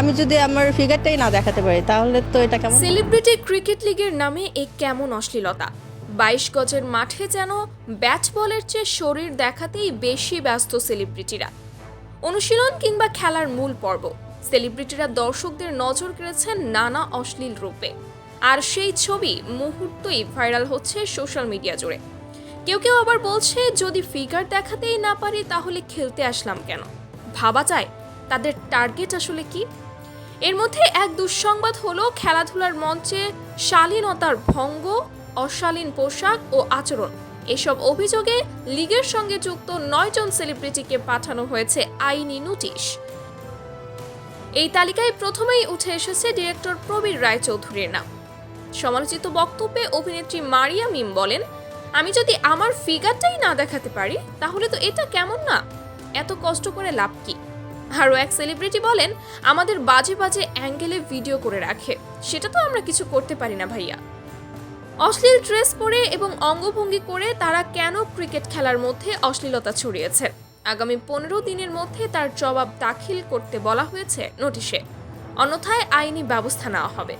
আমি যদি আমার ফিগারটাই না দেখাতে পারি, তাহলে তো এটা কেমন? সেলিব্রিটি ক্রিকেট লিগের নামে এ কেমন অশ্লীলতা? বাইশ গজের মাঠে যেন ব্যাট বলের চেয়ে শরীর দেখাতেই বেশি ব্যস্ত সেলিব্রিটিরা অনুশীলন কিংবা খেলার মূল পর্ব। সেলিব্রিটিরা দর্শকদের নজর কেড়েছেন নানা অশ্লীল রূপে। আর সেই ছবি মুহূর্তই ভাইরাল হচ্ছে সোশ্যাল মিডিয়া জুড়ে। কেউ কেউ আবার বলছে, যদি ফিগার দেখাতেই না পারি, তাহলে খেলতে আসলাম কেন? ভাবা যায়, তাদের টার্গেট আসলে কি? এর মধ্যে এক দুঃসংবাদ হলো, খেলাধুলার মঞ্চে শালীনতার ভঙ্গ, অশালীন পোশাক ও আচরণ। এসব অভিযোগে লিগের সঙ্গে যুক্ত নয়জন সেলিব্রিটিকে পাঠানো হয়েছে আইনি নোটিশ। এই তালিকায় প্রথমেই উঠে এসেছে ডিরেক্টর প্রবীর রায়চৌধুরীর নাম। সমালোচিত বক্তব্যে অভিনেত্রী মারিয়া মিম বলেন, আমি যদি আমার ফিগারটাই না দেখাতে পারি, তাহলে তো এটা কেমন না? এত কষ্ট করে লাভ কি? আরও এক সেলিব্রিটি বলেন, আমাদের বাজে বাজে অ্যাঙ্গেলে ভিডিও করে রাখে। সেটা তো আমরা কিছু করতে পারি না ভাইয়া। অশ্লীল ড্রেস পরে এবং অঙ্গভঙ্গি করে তারা কেন ক্রিকেট খেলার মধ্যে অশ্লীলতা ছড়িয়েছে? আগামী পনেরো দিনের মধ্যে তার জবাব দাখিল করতে বলা হয়েছে নোটিশে। অন্যথায় আইনি ব্যবস্থা নেওয়া হবে।